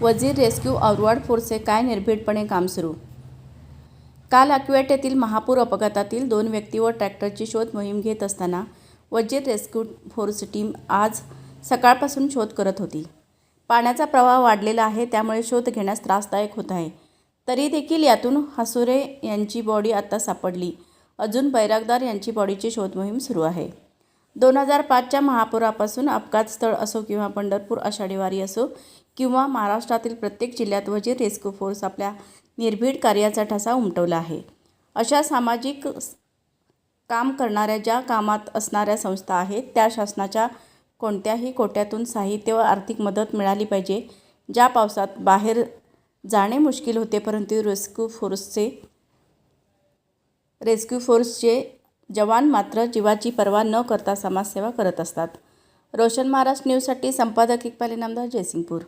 वजीर rescue Aurwad फोर्सचे काय निर्भीडपणे काम सुरू? काल अक्वेट येथील महापूर अपघातातील दोन व्यक्ती व ट्रॅक्टरची शोध मोहीम घेत असताना वजीर रेस्क्यू फोर्स टीम आज सकाळपासून शोध करत होती. पाण्याचा प्रवाह वाढलेला आहे त्यामुळे शोध घेण्यास त्रासदायक होत आहे. तरी देखील यातून हसुरे यांची बॉडी आता सापडली. अजून बैरागदार यांची बॉडीची शोध मोहीम सुरू आहे. दोन हजार पाचच्या महापुरापासून अपघात स्थळ असो किंवा पंढरपूर आषाढी वारी असो किंवा महाराष्ट्रातील प्रत्येक जिल्ह्यात वजीर रेस्क्यू फोर्स आपल्या निर्भीड कार्याचा ठसा उमटवला आहे. अशा सामाजिक काम करणाऱ्या ज्या कामात असणाऱ्या संस्था आहेत त्या शासनाच्या कोणत्याही कोट्यातून साहित्य व आर्थिक मदत मिळाली पाहिजे ज्या पावसात बाहेर जाणे मुश्किल होते परंतु रेस्क्यू फोर्सचे रेस्क्यू फोर्सचे जवान मात्र जीवाची पर्वा न करता समाजसेवा करत असतात. रोशन महाराष्ट्र न्यूजसाठी संपादक इक्बाल इनामदार जयसिंगपूर.